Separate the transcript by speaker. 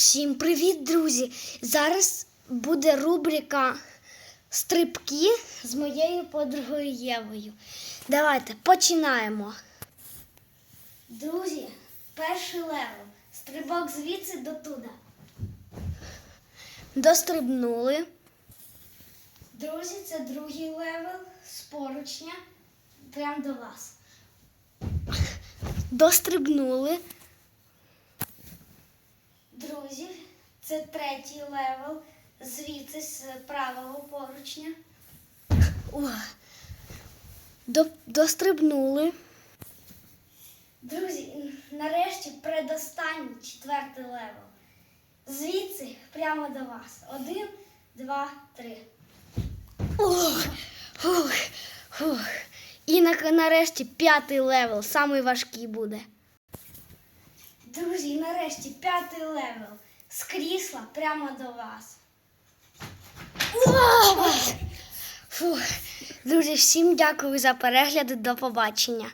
Speaker 1: Всім привіт, друзі! Зараз буде рубрика Стрибки з моєю подругою Євою. Давайте починаємо. Друзі, перший левел. Стрибок звідси до туди. Дострибнули. Друзі, це другий левел з поручня. Прямо до вас. Дострибнули. Друзі, це третій левел. Звідси з правого поручня. О, до, дострибнули. Друзі, нарешті предостанній четвертий левел. Звідси прямо до вас. Один, два, три. Ух, ух, ух. І на, нарешті п'ятий левел, самий важкий буде. Друзі, нарешті п'ятий левел. З крісла прямо до вас. Фух. Друзі, всім дякую за перегляд. До побачення.